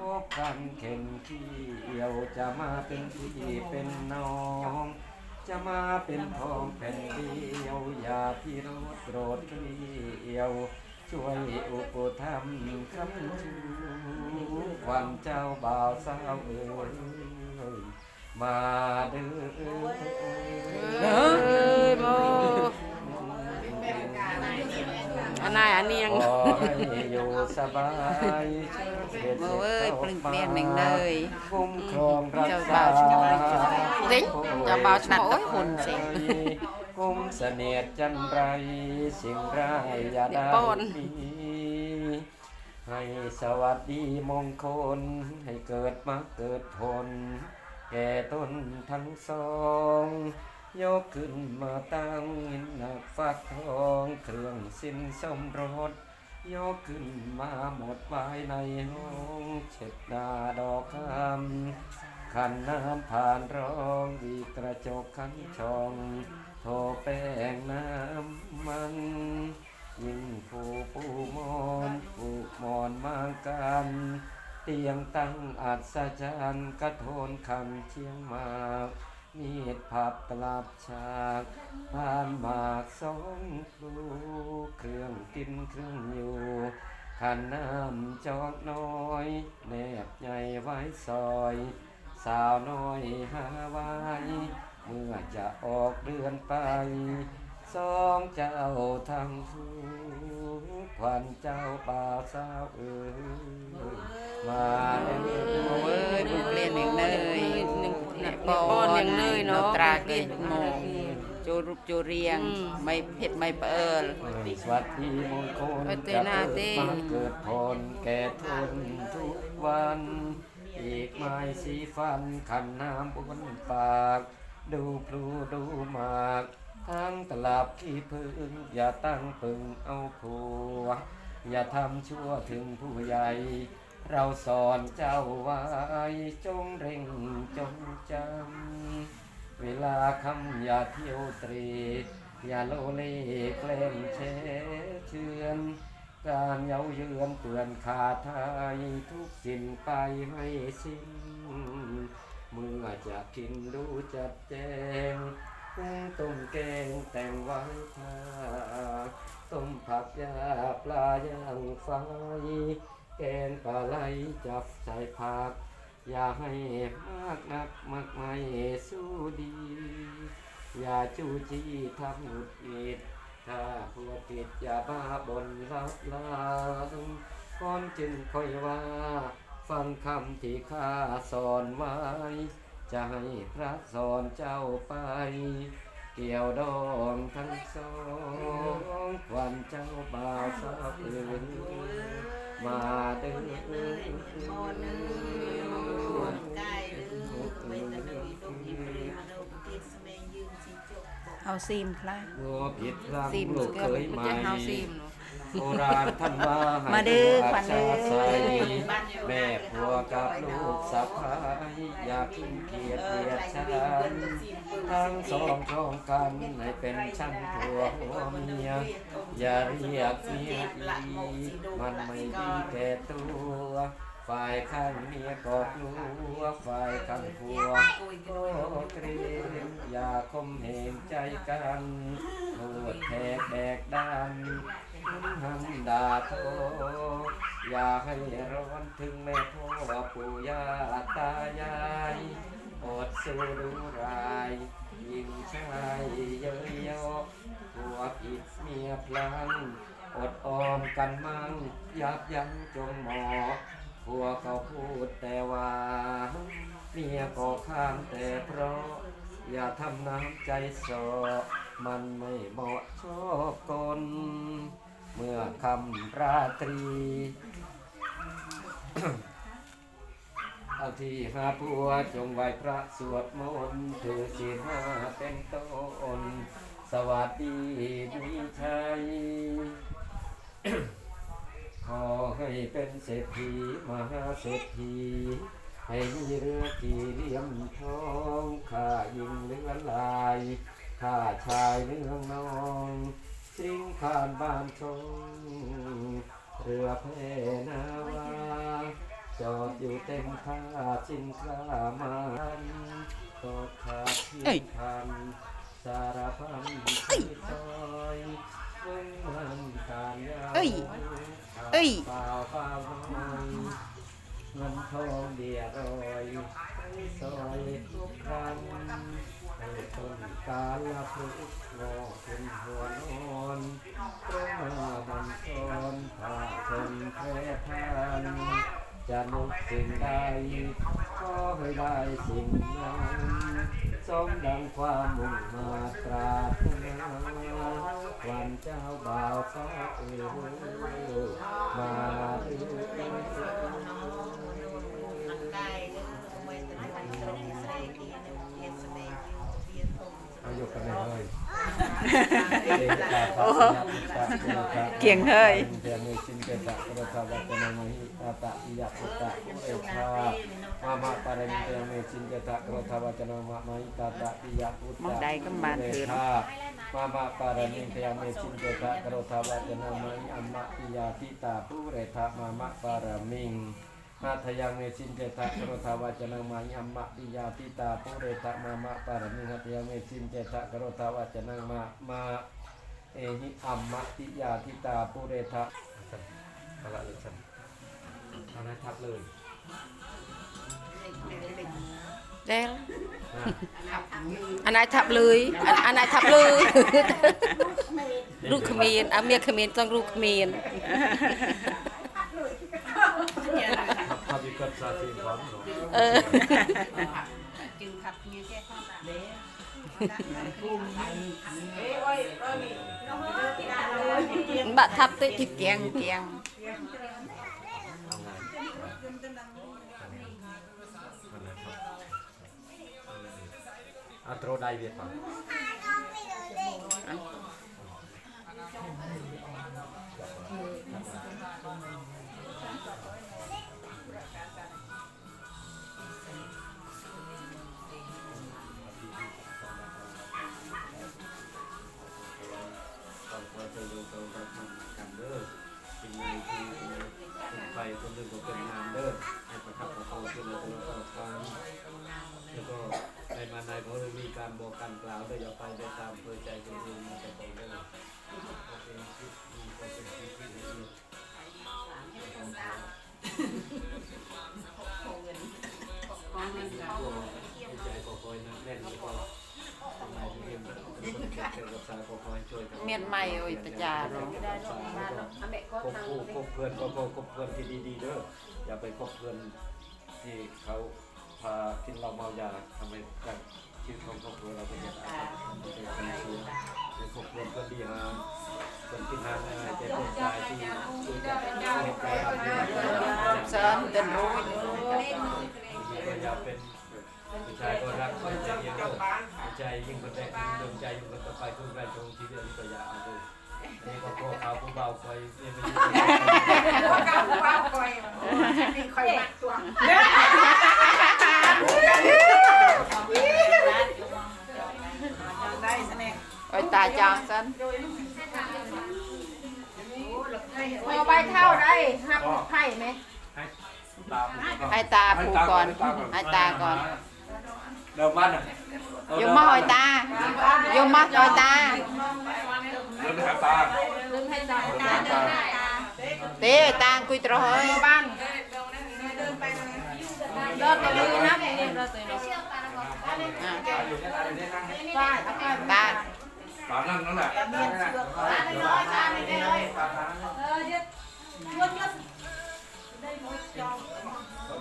พบกันเข็นที่ยวจะมาเป็นพี่เป็นน้อง จะมาเป็นทองแผ่นเดียวอย่าพี่รถโกรธเกลียว ช่วยอุปถัมภ์คำชูวันเจ้าบ่าวสาวเอ๋ยมาเด้อเอ้ยโม อันนายอันเนียงขอให้อยู่สบายเชิญโอ้ยปลึงเปลี่ยนหนึ่งเลยคุ้มครองรักเจ้าษาบ่าวช่วยติ๊งเจ้าบ่าวช่วยโอ้ยคนเสียงกุมเสนียดจันไรสิ่งร้ายอย่าเดี๋ได้ยวป้อน มีให้สวัสดีมงคล ให้เกิดมาเกิดผล แก่ต้นทั้งสอง ยกขึ้นมาตั้งหนักฟักทองเครื่องสิ้นสมรสยกขึ้นมาหมดไว้ในห้องเช็ดหน้าดอกคำขันน้ำผ่านร้องวีกระจกขันช่องโทแป้งน้ำมันยิ่งผูปูมอนผูกหมอนมางกันเตียงตั้งอัศจรรย์กระโทนคำเชียงมา มีดพับตลับฉากผ่านหมากสองครูเครื่องกินเครื่องอยู่ขันน้ำจอกน้อย แนบใหญ่ไว้ซอย สาวน้อยหาไว้เมื่อจะออกเดือนไป สองเจ้าทางทูควันเจ้าป่าสาวเอ๋ยมาเด้อโอ้ยปลึงเลี่ยนหนึ่งเลยหนึ่ง เนี่ยป้อนหนึ่งเลยเนาะตราเกตมงจูรูปจูเรียง ไม่เผ็ดไม่เปิลสวัสดีมงคลเอ้ยเต้จะหน้าเกิดเต้มาเกิดพรแก่ทนทุกวัน อีกไม้สีฟันขันน้ำบนปาก ดูพลูดูหมากทั้งตลับขี้พึ่งอย่าตั้งปึงเอาผัวอย่าทำชั่วถึงผู้ใหญ่ เราสอนเจ้าไว้จงเร่งจงจำ เวลาคำอย่าเที่ยวตรี อย่าโลเลแกล้งเชเชือน การเย้าเยือนเตือนขาไทยทุกสิ่งไปให้สิ้น เมื่อจะกินดูจัดแจงกุ้งต้มแกงแต่งไว้ทาต้มผักยาปลาย่างไฟ แกงปลาไหลจับใส่ผัก อย่าให้มากนักมากไม่สู้ดี อย่าจู้จี้ทำหงุดหงิดถ้าหัวติดอย่าบ้าบนรับลางก่อนจึงค่อยว่า ฟังคำที่ข้าสอนไว้ จะให้พระสอนเจ้าไป เกี่ยวดองทั้งสองวันเจ้าบ่าวสาว เอื่นมาเด้อเอาซีมคล้ายโอ้ผิดพลังซิมลูกเกืเคอบยมันใหม่จะเฮาซิมโบราณท่านว่าให้มาเด้อดูขวัญเด้อแม่ผัวกับลูกสะพ้ายอยากขึ้นเกียรติเกียรติชันทั้งสองครองกันให้เป็นชั้นผัวหัวเมีย อย่าเรียกเมียอีมันไม่ดีแก่ตัวฝ่ายข้างเมียก็กลัวฝ่ายข้างผัวก็เกรงอย่าคมเหงใจกันโทษแทกแบกดันหันดาโทอย่าให้ร้อนถึงแม่พ่อปู่ย่าตายายอดสู้ดูราย ยิ่งชายเยอะเยอะ ผัวผิดเมียพลังอดออมกันมั่งยับยั้งจงหมอผัวเขาพูดแต่ว่า เมียก็ข้ามแต่เพราะ อย่าทำน้ำใจสอมันไม่เหมาะชอบกลเมื่อคำราตรีเอาที่หาผัวจงไหวพระสวดมนต์ถือศีลห้าเป็นต้น สวัสดีมีชัย ขอให้เป็นเศรษฐีมหาเศรษฐี ให้มีเรือกี่เหลี่ยมทองข้ายิงเรือลายข้าชายเมืองนองสิงผ่านบ้านชงเรือแพนาวาจอดอยู่เต็มท่าสินค้ามันกอดขาดที่พัน สารพันซอยเองมันการยาวเอ้ยเอ้ยเปล่าเปล่าน้อยเงินทองเดียรอยซอยทุกครั้งให้ต้นกาลพลุกงอกเป็นหัวนอนพระมาบันทอนผ่าชนแพร่พันจะนึกสิ่งใดก็ให้ได้สิ่งนั้น สมดังความมุ่งมาตราถนาวันเจ้าบ่าวสาวเอวมาเรื่อยเอายู่กันเลย เกียงเฮ้ยเดียมือชินเกตะกระทาวัตนามหิตาตะปิยะพุตตะเอชามามาปาริเดียมือชินเกตะกระทาวัตนามะหิตาตะปิยะพุตมองตะใดก็บาเอถือชามามาปาริเดียมือชินเกตะกรทาวัต นามหิอัมมะปิยะทิตาภูเรทะมามาปารมิงนาทยังเมสินเจตะกรทาวาจนะมายัมมะปิยาติตาปุเรตะมามะปารมินาทยังเมสินเจตะกรทาวาจนะมามาเอหิอัมมะปิยาติตาปุเรตะเอาละเลยฉันเอาละทับเลยเด้งนะอันไหนทับเลยอันอันไหนทับเลยลูกเขมรอาเมียเขมรต้องลูกเขมร ทับซาซีพร้อมเนาะเออ จึงขับเงี้ยแค่ข้าวสารบะทับติเกียงเกียงเอาไงมันนะครับอัตโรไดเวียดฟัง เราจะอยู่กับเราทำกันเด้อสิ่งใดที่เป็นไปคนอื่นก็เป็นงา ใหม่โอ้ยประจาเนาะคบคู่คบเพื่อนก็คบคบเพื่อนที่ดีๆเด้ออย่าไปคบเพื่อนที่เขาพากินเหล้าเมายาทำให้การชีวิตของครอบครัวเราเป็นอย่างไรเป็นคนชั่วเป็นคบเพื่อนก็ดีฮะคนกินหาง่ายแต่คนตายที่คุยกันเหตุการณ์แบบนี้เซินเดินรู้ก็อย่าเป็นผู้ชายก็รักผู้ชายเดียว ผู้ชายยิ่งคนแรกยิ่งดวงใจยิ่งคนต่อไปคุณแรงชงทีเดียวนี่ก็อย่าเอาเลยนี่ก็พวกเขาผู้เบาคอยนี่ไม่ใช่ก้าวว้าวคอยมีคอยมัดตัวได้สนิทโอ้ยตาจางเซินเอาใบเท่าได้หับไผ่ไหมตามให้ตาผูกก่อนให้ตาก่อนเดิมบ้านอะโยมมาหอยตายมมาหอยตาเดินไปหาตาลืมให้ตาเดินไปหาตาเต้ตาคุยตรอยบ้านรอดตัวนี้นะเนี่ยรอดตัวนี้อะใช่เอาไปตาตานั่งนั่นแหละ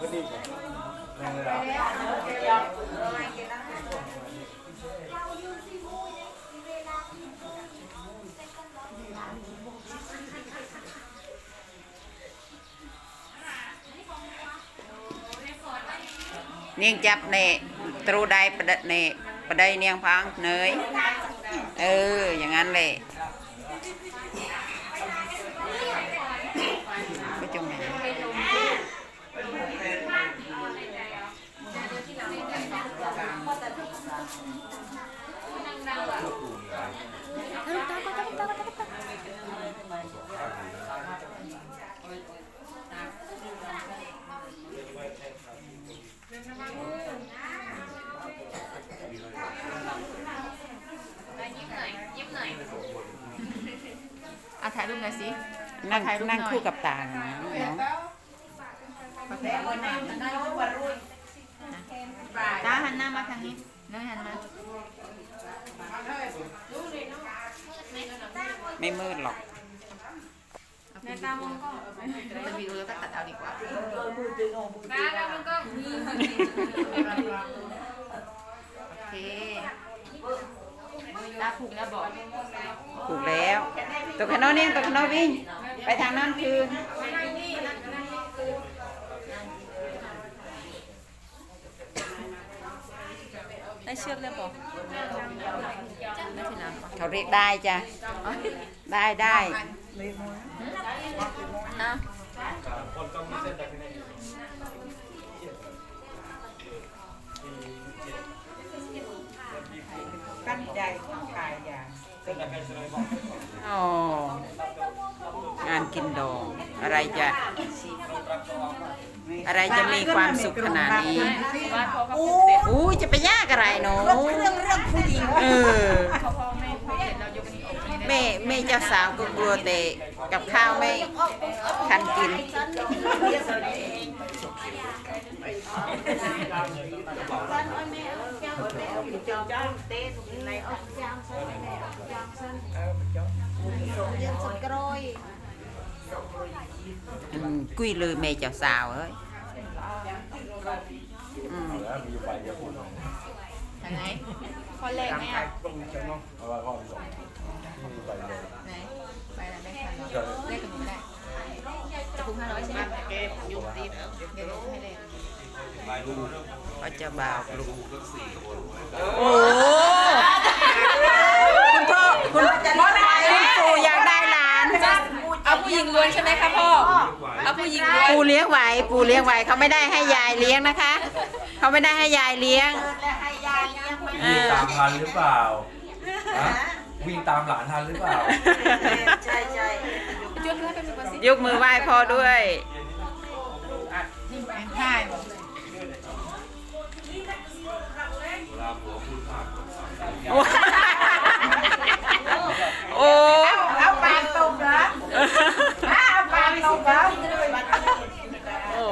ก็ดีกว่าแรงเลยอะ นียงจับเน่ตรูใดประเดเน่ประเดเนียงพังเนยเออ อย่างนั้นเลยก็จงไหนอะถ่ายรูปหน่อยสิ นั่งถ่ายรูปหน่อยนั่งคู่กับตาเนาะตาหันหน้ามาทางนี้น้อยหันมาไม่มืดหรอกในตามองก็เป็นวิดีโอแล้วก็ตัดเอาดีกว่าตาตามองก็โอเคตาผูกแล้วบอกถูกแล้วตัวขนมนี่ตัวขนมวิ่ง ไปทางนั้นคือได้เชือกเรียบบอกได้ทีน้ำปะเขาเรียกได้จ้ะได้ได้นะตั้งใจขายยาอ๋องาน กินดอง อะไรจะอะไรจะมีความสุขขนาดนี้อู้จะไปยากอะไรเนาะเรื่องเรื่องผู้หญิงเออแม่แม่เจ้าสาวก็กลัวแต่กับข้าวไม่ทันกิน อืมกุ้ยเลยแม่เจ้าสาวเอ้ยอืมทางไหนข้อแรกไหมอะไหนไปแล้วได้ค่ะเลขกับหนูได้จะคุ้มห้าร้อยใช่ไหมเก็บยุบตีเดี๋ยวให้เลขเขาจะบ่าวปลุกโอ้คุณพ่อคุณคุณปู่อยากได้หลานเอาผู้หญิง ล้วนใช่ไหมคะพ่อเอาผู้หญิงล้วนปู่เลี้ยงไหวปู่เลี้ยงไหวเขาไม่ได้ให้ยายเลี้ยงนะคะเขาไม่ได้ให้ยายเลี้ยงเอวิ่งอ ตามทันหรือเปล่าฮะวิ่งตามหลานทันหรือเปล่า ใช่ใช่จุดเพื่อเป็นภาษียกมือไหว้พ่อด้วยใช่โอ้ เอาปากตรงเหรอเอาปากตรงเหรอ โอ้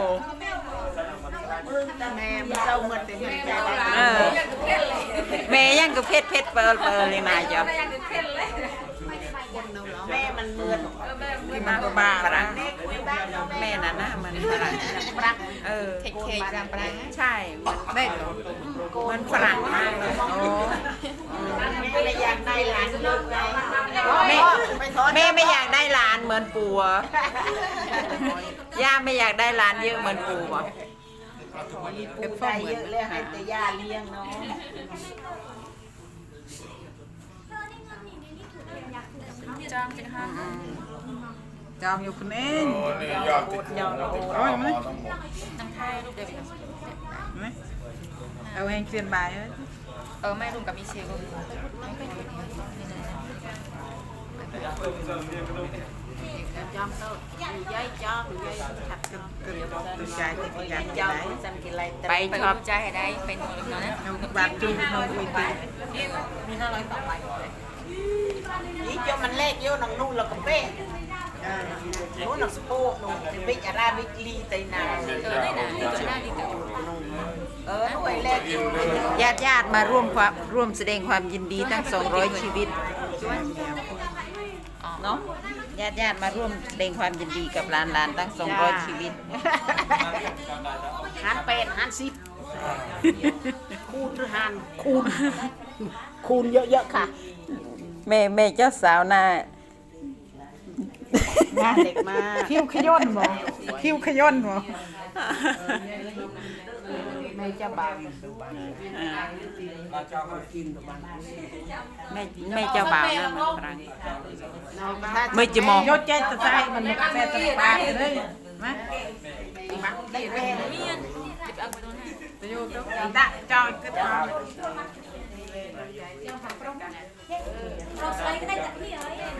แม่ไม่เศร้าเหมือนแต่ไม่ใจได้ เออแม่ยังกับเพชรเพชรเปิลเปิลเลยนายจ๊อบแม่มันเหมือนที่มันบ้าฝรั่งแม่น่ะนะมันฝรั่งเออเทคเคจามปรางใช่มันได้มันฝรั่งมากเลยโอ้แม่เลยอยากได้หลานลูกไงแม่แม่ไม่อยากได้หลานเหมือนปู่อะย่าไม่อยากได้หลานเยอะเหมือนปู่อะปูได้เยอะเลยให้แต่ย่าเลี้ยงเนาะ จามจังห้าจอมอยู่คนเองยอดยอดโอ้ยมั้ยน้ำไทยรูปเดียวกันเอาเองเขียนบเอ้ยเออไม่รวมกับมิเชลก็ไม่ค่อยถูกนี่เลยนะจอมเต้าย้ายจอมย้ายขัดกันเกิดตัวใจที่กินกันจอมจำกินอะไรไปชอบใจให้ได้เป็นเนนะน้องบาดจุ่มนองคุยตีมีห้าร้อยสองใบ นี่จอมันเลขเยอะน้องนุ่งแล้วก็เป๊ะโน้นน้องสปูน้องวิจาราวิลีไตนาเออได้นะตัวหน้าดีเต๋อเออหน่วยเลขอยู่ญาติญาติๆมาร่วมความร่วมแสดงความยินดีทั้ง 200 ชีวิตเนาะญาติญาติๆมาร่วมแสดงความยินดีกับหลานหลานๆทั้ง 200 ชีวิตหันเป็ดหันสิบคูณหรือหันคูณคูณเยอะๆค่ะ แม่แม่เจ้าสาวน่าน่าเด็กมากคิ้วขย้อนบ่คิ้วขย้อนบ่แม่เจ้าบ่าวแม่แม่เจ้าบ่าวนะมันครั้ไม่จะมองโยเจตใจมันแม่ตะบาเลยมาได้แม่ประโยชน์ตะจอยกึดม cross like नाही टाकली आहे